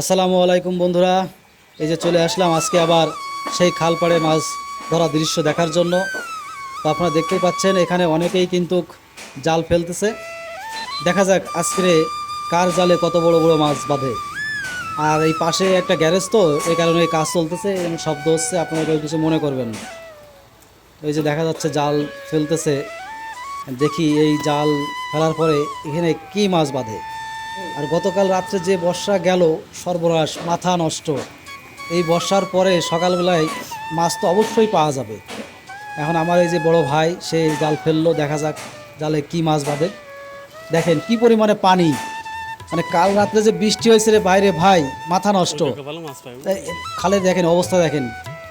আসসালামু আলাইকুম বন্ধুরা। এই যে চলে আসলাম আজকে আবার সেই খালপাড়ে মাছ ধরা দৃশ্য দেখার জন্য। তো আপনারা দেখতেই পাচ্ছেন, এখানে অনেকেই কিন্তু জাল ফেলতেছে। দেখা যাক আজকে কার জালে কত বড় বড় মাছ বাঁধে। আর এই পাশে একটা গ্যারেজ তো, এই কারণে কাজ চলতেছে এবং শব্দ হচ্ছে, আপনারা কেউ কিছু মনে করবেন এই যে দেখা যাচ্ছে জাল ফেলতেছে। দেখি এই জাল ফেলার পরে এখানে কি মাছ বাঁধে। আর গতকাল রাত্রে যে বর্ষা গেল সর্বনাশ মাথা নষ্ট এই বর্ষার পরে সকালবেলায় মাছ তো অবশ্যই পাওয়া যাবে। এখন আমার এই যে বড় ভাই সে জাল ফেলল দেখা যাক জালে কি মাছ বাঁধে। দেখেন কি পরিমাণে পানি। মানে কাল রাত্রে যে বৃষ্টি হয়েছে রে বাইরে ভাই মাথা নষ্ট। খালে দেখেন অবস্থা দেখেন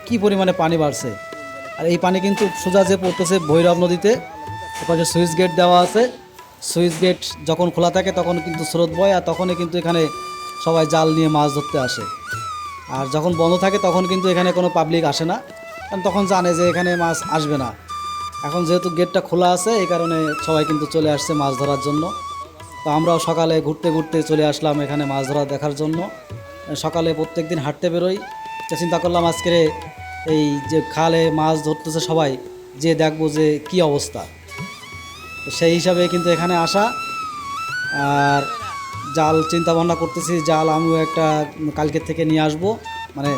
কি পরিমাণে পানি বাড়ছে। আর এই পানি কিন্তু সোজা যে পড়তেছে ভৈরব নদীতে এপাশে সুইচ গেট দেওয়া আছে সুইচ গেট যখন খোলা থাকে তখন কিন্তু স্রোত বয় আর তখনই কিন্তু এখানে সবাই জাল নিয়ে মাছ ধরতে আসে। আর যখন বন্ধ থাকে তখন কিন্তু এখানে কোনো পাবলিক আসে না। কারণ তখন জানে যে এখানে মাছ আসবে না। এখন যেহেতু গেটটা খোলা আছে, এই কারণে সবাই কিন্তু চলে আসছে মাছ ধরার জন্য। তো আমরাও সকালে ঘুরতে ঘুরতে চলে আসলাম এখানে মাছ ধরা দেখার জন্য। সকালে প্রত্যেক দিন হাঁটতে বেরোই। চিন্তা করলাম আজকে এই যে খালে মাছ ধরতেছে সবাই, যে দেখব যে কি অবস্থা। সেই হিসাবে কিন্তু এখানে আসা। আর জাল চিন্তা ভাবনা করতেছি, জাল আমিও একটা কালকের থেকে নিয়ে আসব। মানে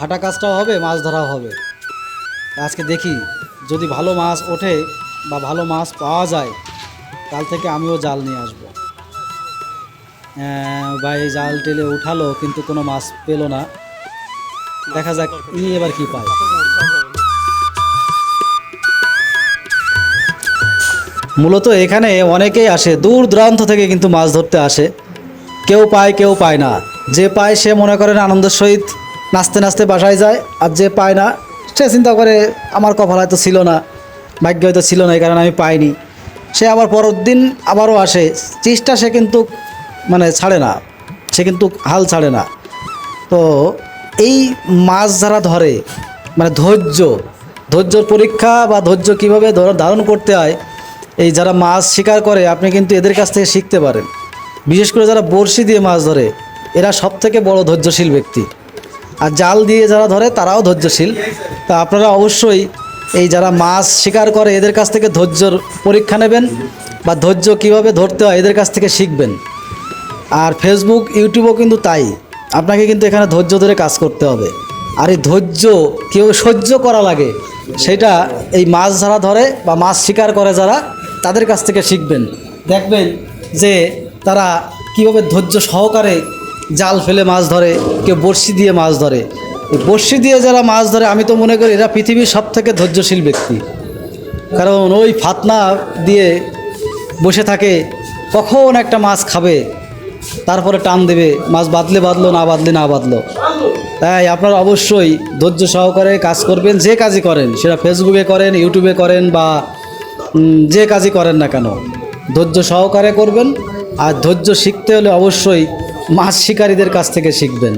হাঁটা কাজটাও হবে, মাছ ধরাও হবে। আজকে দেখি, যদি ভালো মাছ ওঠে বা ভালো মাছ পাওয়া যায় কাল থেকে আমিও জাল নিয়ে আসব। ভাই জাল টেলে উঠালো, কিন্তু কোনো মাছ পেল না। দেখা যাক, ইনি এবার কি পায়। মূলত এখানে অনেকেই আসে, দূর দূরান্ত থেকে কিন্তু মাছ ধরতে আসে। কেউ পায় কেউ পায় না। যে পায় সে মনে করেন আনন্দের সহিত নাচতে নাচতে বাসায় যায়, আর যে পায় না, সে চিন্তা করে, আমার কপাল হয়তো ছিল না, ভাগ্য হয়তো ছিল না, এই কারণে আমি পাইনি। সে আবার পরের দিন আবারও আসে। চেষ্টা সে কিন্তু মানে ছাড়ে না। সে কিন্তু হাল ছাড়ে না। তো এই মাছ যারা ধরে মানে ধৈর্য, ধৈর্যর পরীক্ষা বা ধৈর্য কীভাবে ধর- ধারণ করতে হয় এই যারা মাছ শিকার করে, আপনি কিন্তু এদের কাছ থেকে শিখতে পারেন। বিশেষ করে যারা বড়শি দিয়ে মাছ ধরে, এরা সব থেকে বড় ধৈর্যশীল ব্যক্তি। আর জাল দিয়ে যারা ধরে, তারাও ধৈর্যশীল। তা আপনারা অবশ্যই এই যারা মাছ শিকার করে, এদের কাছ থেকে ধৈর্যর পরীক্ষা নেবেন বা ধৈর্য কীভাবে ধরতে হয়, এদের কাছ থেকে শিখবেন। আর ফেসবুক ইউটিউবও কিন্তু তাই। আপনাকে কিন্তু এখানে ধৈর্য ধরে কাজ করতে হবে। আর এই ধৈর্য কেউ সহ্য করা লাগে, সেটা এই মাছ যারা ধরে বা মাছ শিকার করে যারা তাদের কাছ থেকে শিখবেন। দেখবেন যে তারা কীভাবে ধৈর্য সহকারে জাল ফেলে মাছ ধরে, কেউ বড়শি দিয়ে মাছ ধরে। বড়শি দিয়ে যারা মাছ ধরে, আমি তো মনে করি এরা পৃথিবীর সব থেকে ধৈর্যশীল ব্যক্তি। কারণ ওই ফাতনা দিয়ে বসে থাকে, কখন একটা মাছ খাবে, তারপরে টান দেবে, মাছ বাদলে বাদলো না বাদলে না বাদলো তাই আপনারা অবশ্যই ধৈর্য সহকারে কাজ করবেন, যে কাজই করেন, সেটা ফেসবুকে করেন ইউটিউবে করেন, বা যে কাজই করেন না কেন, ধৈর্য সহকারে করবেন আর ধৈর্য শিখতে হলে অবশ্যই মাছ শিকারীদের কাছ থেকে শিখবেন।